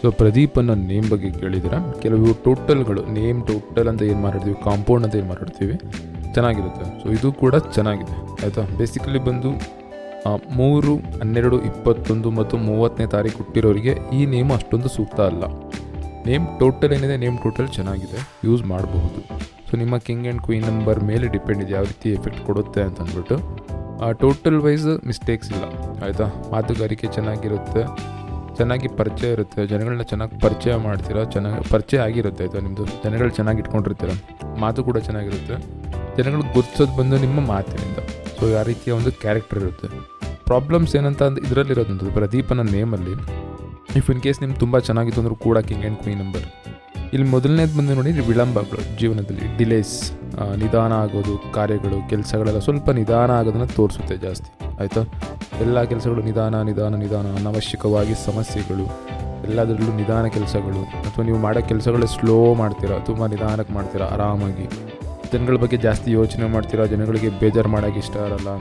So Pradeep name ಬಗ್ಗೆ ಕೇಳಿದಿರ ಕೆಲವು ಟೋಟಲ್ಗಳು name total ಅಂತ ಏನು ಮಾತಾಡ್ತೀವಿ ಕಾಂಪೌಂಡ್ ಅಂತ ಏನು ಮಾತಾಡ್ತೀವಿ, ಚೆನ್ನಾಗಿರುತ್ತೆ. ಸೊ ಇದು ಕೂಡ ಚೆನ್ನಾಗಿದೆ, ಆಯಿತಾ? ಬೇಸಿಕಲಿ ಬಂದು ಮೂರು, ಹನ್ನೆರಡು, ಇಪ್ಪತ್ತೊಂದು ಮತ್ತು ಮೂವತ್ತನೇ ತಾರೀಕು ಹುಟ್ಟಿರೋರಿಗೆ ಈ ನೇಮ್ ಅಷ್ಟೊಂದು ಸೂಕ್ತ ಅಲ್ಲ. ನೇಮ್ ಟೋಟಲ್ ಏನಿದೆ ನೇಮ್ ಟೋಟಲ್ ಚೆನ್ನಾಗಿದೆ ಯೂಸ್ ಮಾಡಬಹುದು. ಸೊ ನಿಮ್ಮ ಕಿಂಗ್ ಆ್ಯಂಡ್ ಕ್ವೀನ್ ನಂಬರ್ ಮೇಲೆ ಡಿಪೆಂಡ್ ಇದೆ, ಯಾವ ರೀತಿ ಎಫೆಕ್ಟ್ ಕೊಡುತ್ತೆ ಅಂತ ಅಂದ್ಬಿಟ್ಟು. ಟೋಟಲ್ ವೈಸ್ ಮಿಸ್ಟೇಕ್ಸ್ ಇಲ್ಲ, ಆಯಿತಾ? ಮಾತುಗಾರಿಕೆ ಚೆನ್ನಾಗಿರುತ್ತೆ ಚೆನ್ನಾಗಿ ಪರಿಚಯ ಇರುತ್ತೆ ಜನಗಳನ್ನ ಚೆನ್ನಾಗಿ ಪರಿಚಯ ಮಾಡ್ತೀರಾ, ಚೆನ್ನಾಗಿ ಪರಿಚಯ ಆಗಿರುತ್ತೆ ಆಯಿತು ನಿಮ್ಮದು ಜನಗಳು ಚೆನ್ನಾಗಿ ಇಟ್ಕೊಂಡಿರ್ತೀರ, ಮಾತು ಕೂಡ ಚೆನ್ನಾಗಿರುತ್ತೆ. ಜನಗಳು ಗುರ್ತಿಸೋದು ಬಂದು ನಿಮ್ಮ ಮಾತಿನಿಂದ. ಸೊ ಆ ರೀತಿಯ ಒಂದು ಕ್ಯಾರೆಕ್ಟರ್ ಇರುತ್ತೆ. ಪ್ರಾಬ್ಲಮ್ಸ್ ಏನಂತ ಅಂದ್ರೆ ಇದರಲ್ಲಿರೋದಂಥದ್ದು ಪ್ರದೀಪನ ನೇಮಲ್ಲಿ ಇಫ್ ಇನ್ ಕೇಸ್ ನಿಮ್ಗೆ ತುಂಬ ಚೆನ್ನಾಗಿತ್ತು ಅಂದರೂ ಕೂಡ ಕಿಂಗ್ ಆ್ಯಂಡ್ ಕ್ವೀನ್ ನಂಬರ್ ಇಲ್ಲಿ ಮೊದಲನೇದು ಬಂದು ನೋಡಿ ವಿಳಂಬಗಳು, ಜೀವನದಲ್ಲಿ ಡಿಲೇಸ್ ನಿಧಾನ ಆಗೋದು, ಕಾರ್ಯಗಳು, ಕೆಲಸಗಳೆಲ್ಲ ಸ್ವಲ್ಪ ನಿಧಾನ ಆಗೋದನ್ನು ತೋರಿಸುತ್ತೆ ಜಾಸ್ತಿ, ಆಯಿತಾ? ಎಲ್ಲ ಕೆಲಸಗಳು ನಿಧಾನ ನಿಧಾನ ನಿಧಾನ, ಅನಾವಶ್ಯಕವಾಗಿ ಸಮಸ್ಯೆಗಳು. ಎಲ್ಲದರಲ್ಲೂ ನಿಧಾನ ಕೆಲಸಗಳು. ಅಥವಾ ನೀವು ಮಾಡೋ ಕೆಲಸಗಳೇ ಸ್ಲೋ ಮಾಡ್ತೀರಾ, ತುಂಬ ನಿಧಾನಕ್ಕೆ ಮಾಡ್ತೀರಾ, ಆರಾಮಾಗಿ. ಜನಗಳ ಬಗ್ಗೆ ಜಾಸ್ತಿ ಯೋಚನೆ ಮಾಡ್ತೀರಾ, ಜನಗಳಿಗೆ ಬೇಜಾರು ಮಾಡೋಕೆ ಇಷ್ಟ ಇರಲ್ಲ.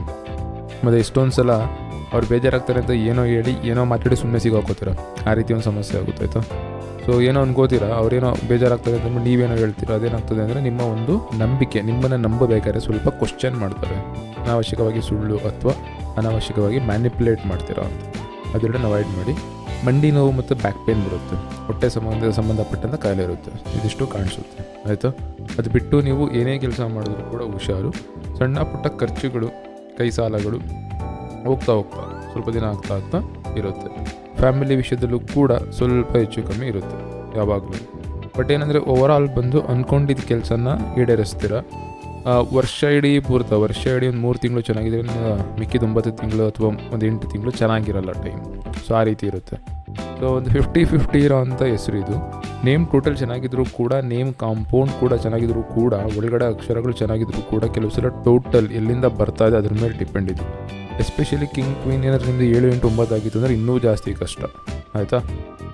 ಮತ್ತು ಎಷ್ಟೊಂದು ಸಲ ಅವ್ರು ಬೇಜಾರಾಗ್ತಾರೆ ಅಂತ ಏನೋ ಹೇಳಿ, ಏನೋ ಮಾತಾಡಿ ಸುಮ್ಮನೆ ಸಿಗಾಕೋತೀರ. ಆ ರೀತಿ ಒಂದು ಸಮಸ್ಯೆ ಆಗುತ್ತೆ, ಆಯಿತಾ? ಸೊ ಏನೋ ಅನ್ಕೋತೀರಾ, ಅವ್ರೇನೋ ಬೇಜಾರಾಗ್ತಾರೆ ಅಂತ ನೀವೇನೋ ಹೇಳ್ತೀರಾ, ಅದೇನಾಗ್ತದೆ ಅಂದರೆ ನಿಮ್ಮ ಒಂದು ನಂಬಿಕೆ, ನಿಮ್ಮನ್ನು ನಂಬಬೇಕಾದ್ರೆ ಸ್ವಲ್ಪ ಕ್ವಶನ್ ಮಾಡ್ತಾರೆ. ಅನಾವಶ್ಯಕವಾಗಿ ಸುಳ್ಳು ಅಥವಾ ಅನಾವಶ್ಯಕವಾಗಿ ಮ್ಯಾನಿಪ್ಯುಲೇಟ್ ಮಾಡ್ತೀರೋ ಅಂತ. ಅದೆರಡನ್ನ ಅವಾಯ್ಡ್ ಮಾಡಿ, ಮಂಡಿ ನೋವು ಮತ್ತು ಬ್ಯಾಕ್ ಪೇನ್ ಬರುತ್ತೆ. ಹೊಟ್ಟೆ ಸಂಬಂಧ, ಸಂಬಂಧಪಟ್ಟಂಥ ಕಾಯಿಲೆ ಇರುತ್ತೆ. ಇದಿಷ್ಟು ಕಾಣಿಸುತ್ತೆ. ಆಯಿತು? ಅದು ಬಿಟ್ಟು ನೀವು ಏನೇ ಕೆಲಸ ಮಾಡಿದ್ರು ಕೂಡ ಹುಷಾರು. ಸಣ್ಣ ಪುಟ್ಟ ಖರ್ಚುಗಳು, ಕೈ ಸಾಲಗಳು ಹೋಗ್ತಾ ಹೋಗ್ತಾ, ಸ್ವಲ್ಪ ದಿನ ಆಗ್ತಾ ಆಗ್ತಾ ಇರುತ್ತೆ. ಫ್ಯಾಮಿಲಿ ವಿಷಯದಲ್ಲೂ ಕೂಡ ಸ್ವಲ್ಪ ಹೆಚ್ಚು ಕಮ್ಮಿ ಇರುತ್ತೆ, ಯಾವಾಗಲೂ. ಬಟ್ ಏನಂದರೆ ಓವರಾಲ್ ಬಂದು ಅಂದ್ಕೊಂಡಿದ್ದ ಕೆಲಸನ ಈಡೇರಿಸ್ತೀರ? ವರ್ಷ ಇಡೀ ಪೂರ್ತ, ವರ್ಷ ಇಡೀ ಒಂದು ಮೂರು ತಿಂಗಳು ಚೆನ್ನಾಗಿದೆ ಮಿಕ್ಕಿದ ಒಂಬತ್ತು ತಿಂಗಳು ಅಥವಾ ಒಂದು ಎಂಟು ತಿಂಗಳು ಚೆನ್ನಾಗಿರಲ್ಲ ಟೈಮ್ ಸೊ ಆ ರೀತಿ ಇರುತ್ತೆ. ಸೊ ಒಂದು ಫಿಫ್ಟಿ ಫಿಫ್ಟಿ ಇರೋ ಅಂಥ ಹೆಸರು ಇದು. ನೇಮ್ ಟೋಟಲ್ ಚೆನ್ನಾಗಿದ್ರು ಕೂಡ ನೇಮ್ ಕಾಂಪೌಂಡ್ ಕೂಡ ಚೆನ್ನಾಗಿದ್ರು ಕೂಡ, ಒಳಗಡೆ ಅಕ್ಷರಗಳು ಚೆನ್ನಾಗಿದ್ರು ಕೂಡ ಕೆಲವು ಸಲ ಟೋಟಲ್ ಎಲ್ಲಿಂದ ಬರ್ತಾ ಇದೆ ಅದ್ರ ಮೇಲೆ ಡಿಪೆಂಡ್ ಇದೆ. ಎಸ್ಪೆಷಲಿ ಕಿಂಗ್ ಕ್ವೀನ್ ಏನಾದ್ರೂ ನಿಮ್ಮದು ಏಳು ಎಂಟು ಒಂಬತ್ತು ಆಗಿತ್ತು ಅಂದರೆ ಇನ್ನೂ ಜಾಸ್ತಿ ಕಷ್ಟ. ಆಯಿತಾ?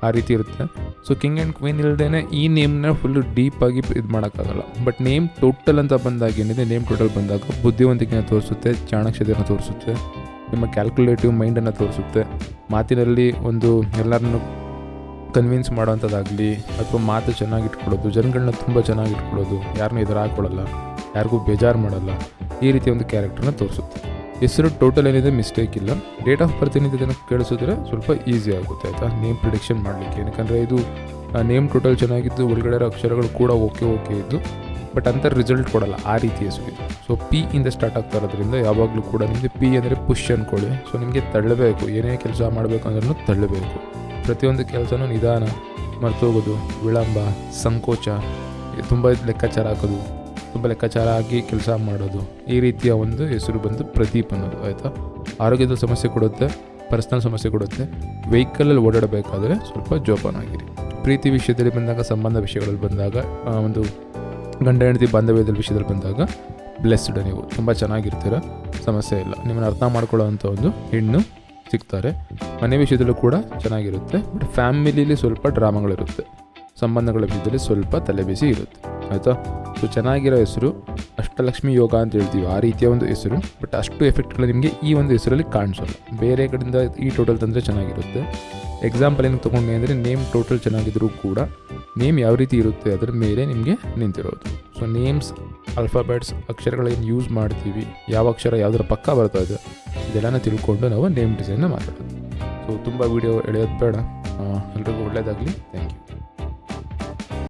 ಆ ರೀತಿ ಇರುತ್ತೆ. ಸೊ ಕಿಂಗ್ ಆ್ಯಂಡ್ ಕ್ವೀನ್ ಇಲ್ಲದೇ ಈ ನೇಮ್ನ ಫುಲ್ಲು ಡೀಪಾಗಿ ಇದು ಮಾಡೋಕ್ಕಾಗಲ್ಲ. ಬಟ್ ನೇಮ್ ಟೋಟಲ್ ಅಂತ ಬಂದಾಗ ಏನಿದೆ? ನೇಮ್ ಟೋಟಲ್ ಬಂದಾಗ ಬುದ್ಧಿವಂತಿಕೆನ ತೋರಿಸುತ್ತೆ ಚಾಣಕ್ಷತೆಯನ್ನು ತೋರಿಸುತ್ತೆ, ನಿಮ್ಮ ಕ್ಯಾಲ್ಕುಲೇಟಿವ್ ಮೈಂಡನ್ನು ತೋರಿಸುತ್ತೆ. ಮಾತಿನಲ್ಲಿ ಒಂದು ಎಲ್ಲರನ್ನು ಕನ್ವಿನ್ಸ್ ಮಾಡೋವಂಥದ್ದಾಗಲಿ, ಅಥವಾ ಮಾತು ಚೆನ್ನಾಗಿ ಇಟ್ಕೊಳ್ಳೋದು ಜನಗಳನ್ನ ತುಂಬ ಚೆನ್ನಾಗಿ ಇಟ್ಕೊಳ್ಳೋದು ಯಾರನ್ನೂ ಹಾಕೊಳ್ಳಲ್ಲ ಯಾರಿಗೂ ಬೇಜಾರು ಮಾಡಲ್ಲ, ಈ ರೀತಿಯ ಒಂದು ಕ್ಯಾರೆಕ್ಟರ್ನ ತೋರಿಸುತ್ತೆ. ಹೆಸರು ಟೋಟಲ್ ಏನಿದೆ ಮಿಸ್ಟೇಕ್ ಇಲ್ಲ. ಡೇಟ್ ಆಫ್ ಬರ್ತ್ ಏನಿದೆ ಅದನ್ನು ಕೇಳಿಸಿದ್ರೆ ಸ್ವಲ್ಪ ಈಸಿ ಆಗುತ್ತೆ, ಆಯಿತಾ? ನೇಮ್ ಪ್ರಿಡಿಕ್ಷನ್ ಮಾಡಲಿಕ್ಕೆ. ಯಾಕಂದರೆ ಇದು ನೇಮ್ ಟೋಟಲ್ ಚೆನ್ನಾಗಿದ್ದು, ಒಳಗಡೆ ಅಕ್ಷರಗಳು ಕೂಡ ಓಕೆ ಓಕೆ ಇದ್ದು ಬಟ್ ಅಂತ ರಿಸಲ್ಟ್ ಕೊಡಲ್ಲ, ಆ ರೀತಿ ಹೆಸರು ಸೊ ಪಿ ಇಂದ ಸ್ಟಾರ್ಟ್ ಆಗ್ತಾ ಇರೋದ್ರಿಂದ ಯಾವಾಗಲೂ ಕೂಡ ನಿಮಗೆ ಪಿ ಅಂದರೆ ಪುಷ್ ಅಂದ್ಕೊಳ್ಳಿ ಸೊ ನಿಮಗೆ ತಳ್ಳಬೇಕು, ಏನೇ ಕೆಲಸ ಮಾಡಬೇಕು ಅಂದ್ರೂ ತಳ್ಳಬೇಕು. ಪ್ರತಿಯೊಂದು ಕೆಲಸನೂ ನಿಧಾನ, ಮರ್ತೋಗೋದು, ವಿಳಂಬ, ಸಂಕೋಚ ತುಂಬ ಲೆಕ್ಕಾಚಾರ ಹಾಕೋದು. ತುಂಬ ಲೆಕ್ಕಾಚಾರ ಆಗಿ ಕೆಲಸ ಮಾಡೋದು. ಈ ರೀತಿಯ ಒಂದು ಹೆಸರು ಬಂದು ಪ್ರದೀಪ್ ಅನ್ನೋದು, ಆಯಿತಾ? ಆರೋಗ್ಯದ ಸಮಸ್ಯೆ ಕೊಡುತ್ತೆ ಪರ್ಸ್ನಲ್ ಸಮಸ್ಯೆ ಕೊಡುತ್ತೆ. ವೆಹಿಕಲಲ್ಲಿ ಓಡಾಡಬೇಕಾದ್ರೆ ಸ್ವಲ್ಪ ಜೋಪಾನಾಗಿರಿ ಪ್ರೀತಿ ವಿಷಯದಲ್ಲಿ ಬಂದಾಗ, ಸಂಬಂಧ ವಿಷಯಗಳಲ್ಲಿ ಬಂದಾಗ ಒಂದು ಗಂಡ ಹೆಂಡತಿ ಬಾಂಧವ್ಯದ ವಿಷಯದಲ್ಲಿ ಬಂದಾಗ ಬ್ಲೆಸ್ಡ್ ನೀವು. ತುಂಬ ಚೆನ್ನಾಗಿರ್ತೀರ, ಸಮಸ್ಯೆ ಇಲ್ಲ. ನಿಮ್ಮನ್ನು ಅರ್ಥ ಮಾಡ್ಕೊಳ್ಳೋ ಒಂದು ಹೆಣ್ಣು ಸಿಗ್ತಾರೆ. ಮನೆ ವಿಷಯದಲ್ಲೂ ಕೂಡ ಚೆನ್ನಾಗಿರುತ್ತೆ ಬಟ್ ಫ್ಯಾಮಿಲಿಲಿ ಸ್ವಲ್ಪ ಡ್ರಾಮಾಗಳಿರುತ್ತೆ ಸಂಬಂಧಗಳ ವಿಷಯದಲ್ಲಿ ಸ್ವಲ್ಪ ತಲೆಬಿಸಿ ಇರುತ್ತೆ. ಆಯಿತಾ? ಸೊ ಚೆನ್ನಾಗಿರೋ ಹೆಸರು ಅಷ್ಟಲಕ್ಷ್ಮಿ ಯೋಗ ಅಂತ ಹೇಳ್ತೀವಿ. ಆ ರೀತಿಯ ಒಂದು ಹೆಸರು. ಬಟ್ ಅಷ್ಟು ಎಫೆಕ್ಟ್ಗಳು ನಿಮಗೆ ಈ ಒಂದು ಹೆಸರಲ್ಲಿ ಕಾಣಿಸೋಲ್ಲ. ಬೇರೆ ಕಡೆಯಿಂದ ಈ ಟೋಟಲ್ ತಂದರೆ ಚೆನ್ನಾಗಿರುತ್ತೆ. ಎಕ್ಸಾಂಪಲ್ ಏನು ತೊಗೊಂಡೆ ಅಂದರೆ ನೇಮ್ ಟೋಟಲ್ ಚೆನ್ನಾಗಿದ್ರೂ ಕೂಡ ನೇಮ್ ಯಾವ ರೀತಿ ಇರುತ್ತೆ ಅದರ ಮೇಲೆ ನಿಮಗೆ ನಿಂತಿರೋದು. ಸೊ ನೇಮ್ಸ್ ಅಲ್ಫಾಬೆಟ್ಸ್ ಅಕ್ಷರಗಳೇನು ಯೂಸ್ ಮಾಡ್ತೀವಿ. ಯಾವ ಅಕ್ಷರ ಯಾವುದರ ಪಕ್ಕ ಬರ್ತಾ ಇದೆ, ಇದೆಲ್ಲನ ತಿಳ್ಕೊಂಡು ನಾವು ನೇಮ್ ಡಿಸೈನ್ನ ಮಾತಾಡೋದು. ಸೊ ತುಂಬ ವೀಡಿಯೋ ಎಳೆಯೋದು ಬೇಡ. ಎಲ್ರಿಗೂ ಒಳ್ಳೆಯದಾಗಲಿ ಥ್ಯಾಂಕ್ ಯು